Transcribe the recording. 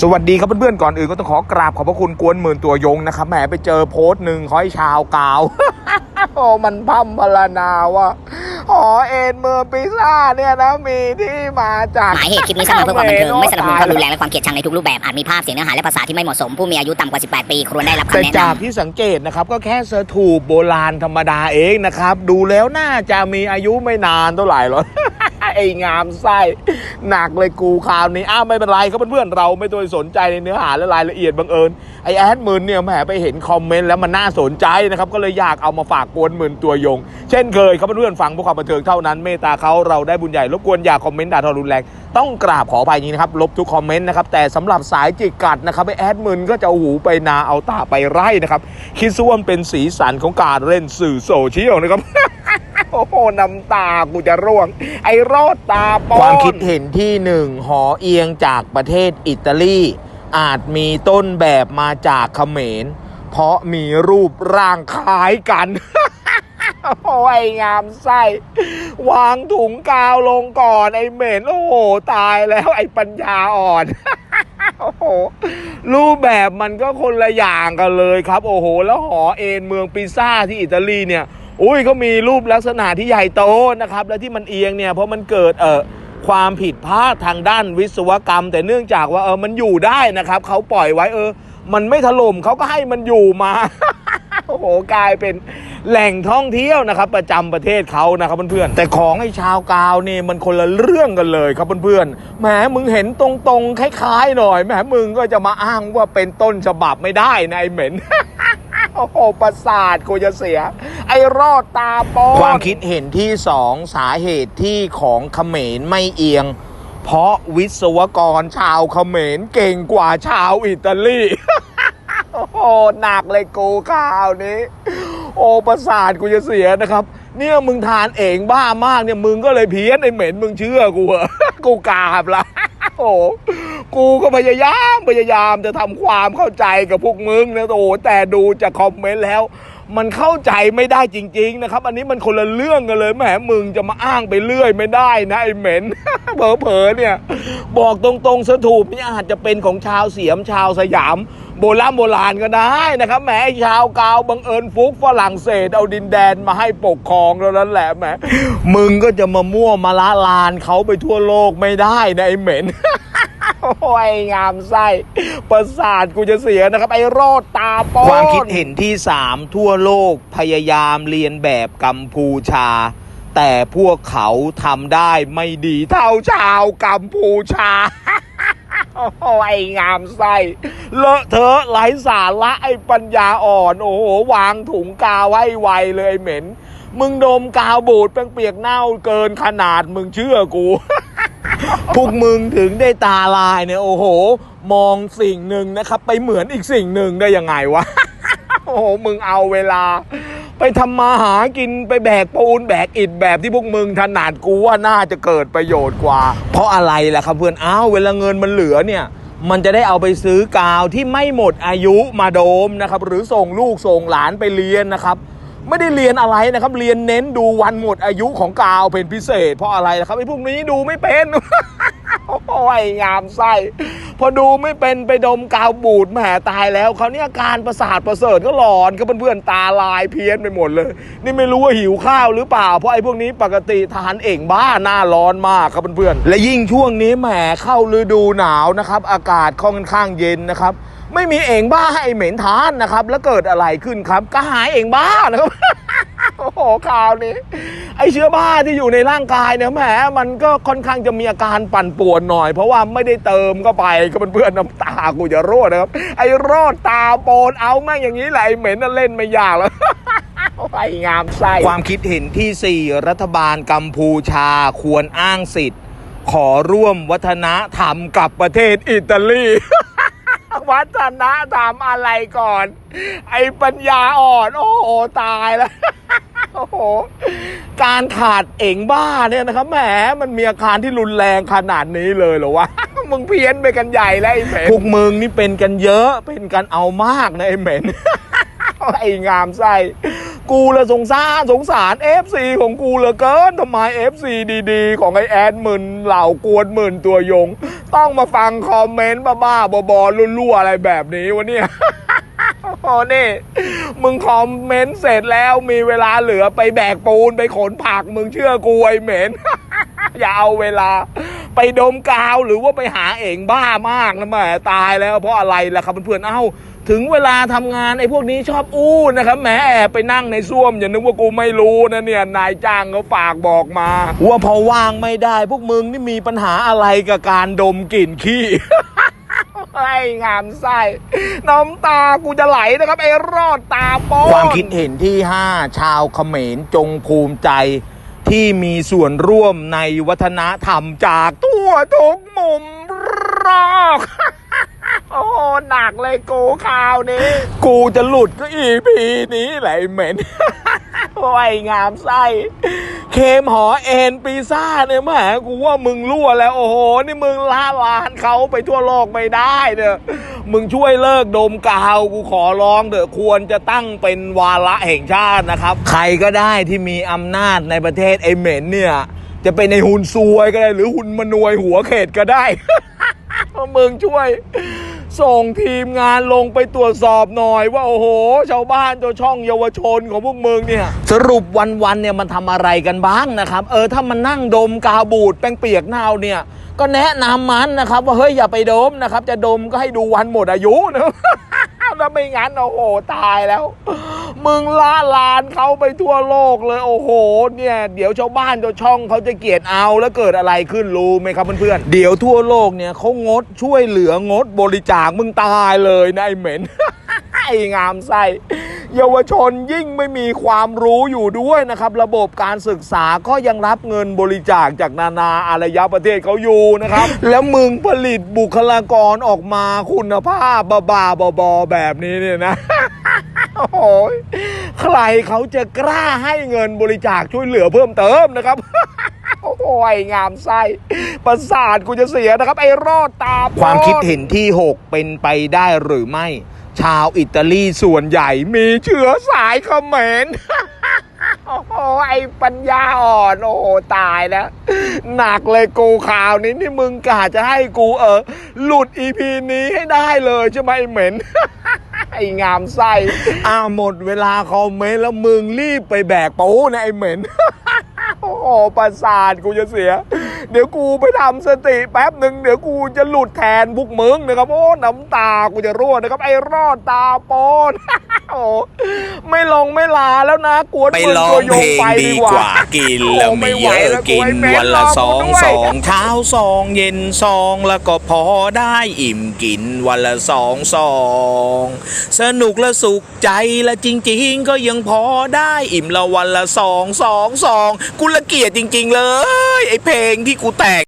สวัสดีครับเพื่อนๆก่อนอื่นก็ต้องขอกราบขอบพระคุณกวนหมื่นตัวยงนะครับแหมไปเจอโพสต์หนึ่งขอให้ชาวกาวโอ้มันพัมพลานาว่าหอเอ็นเมืองปิซ่าเนี่ยนะมีที่มาจากหมายเหตุคลิปนี้สร้างมาเพื่อความบันเทิงไม่สนับสนุนความรุนแรงและความเกลียดชังในทุกรูปแบบอาจมีภาพเสียงเนื้อหาและภาษาที่ไม่เหมาะสมผู้มีอายุต่ำกว่า 18 ปีควรได้รับแต่คำแนะนำจากที่สังเกตนะครับก็แค่เซอร์ถูปโบราณธรรมดาเองนะครับดูแล้วน่าจะมีอายุไม่นานเท่าไหร่หรอก ไองามไส้หนักเลยกูคราวนี้อ้าวไม่เป็นไรครับเพื่อนๆเราไม่ต้องสนใจในเนื้อหาและรายละเอียดบังเอิญไอแอดมืนเนี่ยแหมไปเห็นคอมเมนต์แล้วมันน่าสนใจนะครับก็เลยอยากเอามาฝากกวนหมื่นตัวยง เช่นเคยครับเพื่อนๆฟังเพื่อความบันเทิงเท่านั้นเมตตาเขาเราได้บุญใหญ่รบกวนอย่าคอมเมนต์ด่าทอรุนแรงต้องกราบขออภัยจริงนะครับลบทุกคอมเมนต์นะครับแต่สำหรับสายจิกกัดนะครับไอแอดมืนก็จะหูไปนาเอาตาไปไร่นะครับคิดซะว่ามันเป็นสีสันของการเล่นสื่อโซเชียลนะครับ โอ้โหน้ำตากูจะร่วง ไอ้รอดตาปอนความคิดเห็นที่หนึ่งหอเอียงจากประเทศอิตาลี อาจมีต้นแบบมาจากเขมร เพราะมีรูปร่างคล้ายกัน โอ้ยงามไส้ วางถุงกาวลงก่อนไอ้เหม็นโอ้โหตายแล้วไอ้ปัญญาอ่อนโอ้โหรูปแบบมันก็คนละอย่างกันเลยครับ โอ้โห แล้วหอเอ็นเมืองปิซ่าที่อิตาลีเนี่ย อุ้ยเขามีรูปลักษณะที่ใหญ่โตนะครับ และที่มันเอียงเนี่ยเพราะมันเกิดเออความผิดพลาดทางด้านวิศวกรรม แต่เนื่องจากว่าเออมันอยู่ได้นะครับเขาปล่อยไว้เออ มันไม่ถล่มเขาก็ให้มันอยู่มาโอ้โหกลายเป็นแหล่งท่องเที่ยวนะครับ ประจำประเทศเขานะครับเพื่อนๆแต่ของไอ้ชาวกาวนี่มันคนละเรื่องกันเลยครับเพื่อนๆแหมมึงเห็นตรงๆคล้ายๆหน่อยแหมมึงก็จะมาอ้างว่าเป็นต้นฉบับไม่ได้นะไอ้เหม็นโอ้โหประสาทกูจะเสีย อ้รอดตาปอความคิดเห็นที่สองสาเหตุที่ของเขมรไม่เอียง เพราะวิศวกรชาวเขมรเก่งกว่าชาวอิตาลีโอ้โหหนักเลยกูข่าวนี้ โอ้ประสาทกูจะเสียนะครับ เนี่ยมึงทานเองบ้ามากเนี่ยมึงก็เลยเพี้ยนไอเหม็นมึงเชื่อกูเหรอกูกราบละโอ้กูก็พยายามพยายามจะทำความเข้าใจกับพวกมึงนะโอ้แต่ดูจากคอมเมนต์แล้ว มันเข้าใจไม่ได้จริง ๆ นะครับ อันนี้มันคนละเรื่องกันเลยแหมมึงจะมาอ้างไปเรื่อยไม่ได้นะไอ้เหม็นเผลอๆเนี่ย บอกตรงๆสถูปนี่อาจจะเป็นของชาวเสียมชาวสยาม โบราณโบราณก็ได้นะครับแหมชาวกาวบังเอิญฟุกฝรั่งเศสเอาดินแดนมาให้ปกครองแล้วนั่นแหละแหมมึงก็จะมามั่วมาละลานเขาไปทั่วโลกไม่ได้นะไอ้เหม็น โอ้ยงามไส้ประสาทกูจะเสียนะครับ ไอ้โรดตาปอนความคิดเห็นที่สามทั่วโลกพยายามเรียนแบบกัมพูชา แต่พวกเขาทำได้ไม่ดีเท่าชาวกัมพูชาโอ้โหไองามไส้เลอะเทอะไร้สาระไอ้ปัญญาอ่อน โอ้โห วางถุงกาวไว้ไวเลยไอเหม็น มึงดมกาวบูดแป้งเปียกเน่าเกินขนาดมึงเชื่อกู พวกมึงถึงได้ตาลายเนี่ย โอ้โห มองสิ่งหนึ่งนะครับ ไปเหมือนอีกสิ่งหนึ่งได้ยังไงวะ โอ้โห มึงเอาเวลา ไปทำมาหากินไปแบกปูนแบกอิฐแบบที่พวกมึงถนัดกูว่าน่าจะเกิดประโยชน์กว่า เพราะอะไรล่ะครับเพื่อนอ้าวเวลาเงินมันเหลือเนี่ยมันจะได้เอาไปซื้อกาวที่ไม่หมดอายุมาโดมนะครับ หรือส่งลูกส่งหลานไปเรียนนะครับ ไม่ได้เรียนอะไรนะครับ เรียนเน้นดูวันหมดอายุของกาวเป็นพิเศษ เพราะอะไรนะครับไอ้พวกนี้ดูไม่เป็นโอ้ยงามไส้พอดูไม่เป็นไปดมกาวบูดแหมตายแล้วเขาเนี่ยการประสาทประเสริฐก็หลอนก็เพื่อนๆตาลายเพี้ยนไปหมดเลย นี่ไม่รู้ว่าหิวข้าวหรือเปล่า เพราะไอ้พวกนี้ปกติทานเองบ้าหน้าร้อนมากครับเพื่อนๆและยิ่งช่วงนี้แหมเข้าฤดูหนาวนะครับ อากาศค่อนข้างเย็นนะครับ ไม่มีเองบ้าให้เหม็นทานนะครับ แล้วเกิดอะไรขึ้นครับ ก็หายเองบ้านะครับโอ้โหข่าวนี้ ไอเชื้อบ้าที่อยู่ในร่างกายเนี่ยแหมมันก็ค่อนข้างจะมีอาการปั่นป่วนหน่อย เพราะว่าไม่ได้เติมเข้าไปก็เป็นเพื่อนน้ำตากูจะรั่วนะครับ ไอ้รอดตาโปนเอาแม่งอย่างนี้แหละไอเหม็นน่ะเล่นไม่ยากแล้วไองามไส้ความคิดเห็นที่ 4 รัฐบาลกัมพูชาควรอ้างสิทธิ์ ขอร่วมวัฒนธรรมกับประเทศอิตาลี วัฒนธรรมอะไรก่อน ไอ้ปัญญาอ่อน โอ้โหตายแล้วโอ้โห การขาดเอ่งบ้าเนี่ยนะครับแหมมันมีอาการที่รุนแรงขนาดนี้เลยเหรอวะ มึงเพี้ยนไปกันใหญ่แล้วไอ้เหม็นพวกมึงนี่เป็นกันเยอะ เป็นกันเอามากนะไอ้เหม็น ไอ้งามไส้ กูละสงสารสงสาร FC ของกูเหลือเกินทำไม FC ดีๆ ของไอแอนหมื่นเหล่ากวนหมื่นตัวยง ต้องมาฟังคอมเมนต์บ้าๆบอๆรั่วๆอะไรแบบนี้วะเนี่ยโอ้นี่ มึงคอมเมนต์เสร็จแล้วมีเวลาเหลือไปแบกปูนไปขนผักมึงเชื่อกูไอเหม็น อย่าเอาเวลา ไปดมกาวหรือว่าไปหาเองบ้ามากนะแม่ตายแล้วเพราะอะไรล่ะครับเพื่อนๆเอ้า ถึงเวลาทำงานไอ้พวกนี้ชอบอู้นะครับแหมแอบไปนั่งในส้วมอย่านึกว่ากูไม่รู้นะเนี่ยนายจ้างเขาฝากบอกมา ว่าพอว่างไม่ได้ พวกมึงนี่มีปัญหาอะไรกับการดมกลิ่นขี้ไอ้งามไส้น้ำตากูจะไหลนะครับ ไอ้รอดตาโปนความคิดเห็นที่ 5 ชาวเขมรจงภูมิใจที่มีส่วนร่วมในวัฒนธรรมจากทั่วทุกมุมรอก โอ้หนักเลยกูข่าวนี้ กูจะหลุดก็อีพีนี้แหละเหม็นโอ้ยงามไส้เคมหอเอ็นปีซ่าเนี่ยแหมกูว่ามึงรั่วแล้ว โอ้โห นี่มึงละลานเขาไปทั่วโลกไม่ได้เด้อมึงช่วยเลิกดมกาวกูขอร้องเถอะควรจะตั้งเป็นวาระแห่งชาตินะครับ ใครก็ได้ที่มีอำนาจในประเทศไอเหม็นเนี่ยจะเป็นในหุ่นซวยก็ได้ หรือหุ่นมนวยหัวเขตก็ได้มึงช่วย ส่งทีมงานลงไปตรวจสอบหน่อย ว่าโอ้โห ชาวบ้านเจ้าช่องเยาวชนของพวกมึงเนี่ย สรุปวันๆเนี่ยมันทำอะไรกันบ้างนะครับ เออถ้ามันนั่งดมกาวบูดแป้งเปียกเน่าเนี่ย ก็แนะนำมันนะครับ ว่าเฮ้ยอย่าไปดมนะครับ จะดมก็ให้ดูวันหมดอายุนะ ถ้าไม่งั้นโอ้โหตายแล้ว มึงล่าลานเขาไปทั่วโลกเลยโอ้โห เนี่ย เดี๋ยวชาวบ้านชาวช่องเขาจะเกลียดเอาแล้วเกิดอะไรขึ้นรู้ไหมครับเพื่อนๆเดี๋ยวทั่วโลกเนี่ยเขางดช่วยเหลืองดบริจาคมึงตายเลยนะไอ้เหม็นไอ้งามไส้ เยาวชนยิ่งไม่มีความรู้อยู่ด้วยนะครับ ระบบการศึกษาก็ยังรับเงินบริจาคจากนานาอารยประเทศเขาอยู่นะครับ แล้วมึงผลิตบุคลากรออกมาคุณภาพบ้าๆบอๆแบบนี้เนี่ยนะโอ้โหใครเขาจะกล้าให้เงินบริจาคช่วยเหลือเพิ่มเติมนะครับโอ้ยงามไส้ประสาทกูจะเสียนะครับ ไอ้รอดตาบอดความคิดเห็นที่ 6 เป็นไปได้หรือไม่ ชาวอิตาลีส่วนใหญ่มีเชื้อสายเขมรโอ้โหไอ้ปัญญาอ่อน โอ้โห ตายแล้ว หนักเลยกูข่าวนี้นี่มึงกะจะให้กูเออ หลุดอีพีนี้ให้ได้เลยใช่ไหมไอ้เหม็น ไอ้งามไส้อ้าวหมดเวลาคอมเมนต์แล้วมึงรีบไปแบกปูนะไอ้เหม็น โอ้โหประสาทกูจะเสีย เดี๋ยวกูไปทำสติแป๊บหนึ่งเดี๋ยวกูจะหลุดแทนพวกมึงนะครับโอ้น้ำตากูจะรั่วนะครับ ไอ้รอดตาโปนโอ้ไม่ลงไม่ลาแล้วนะกวนไปมึร้องตัวโยเพลงไปดีกว่า กินแล้วไม่เยอะกินวันละสองสองเช้าสองเย็นสองแล้วก็พอได้อิ่มกินวันละสองสองสนุกและสุขใจและจริง ๆ ก็ยังพอได้อิ่มละวันละสองสองสองกูละเกียดจริง ๆ เลย ไอเพลงที่กูแตก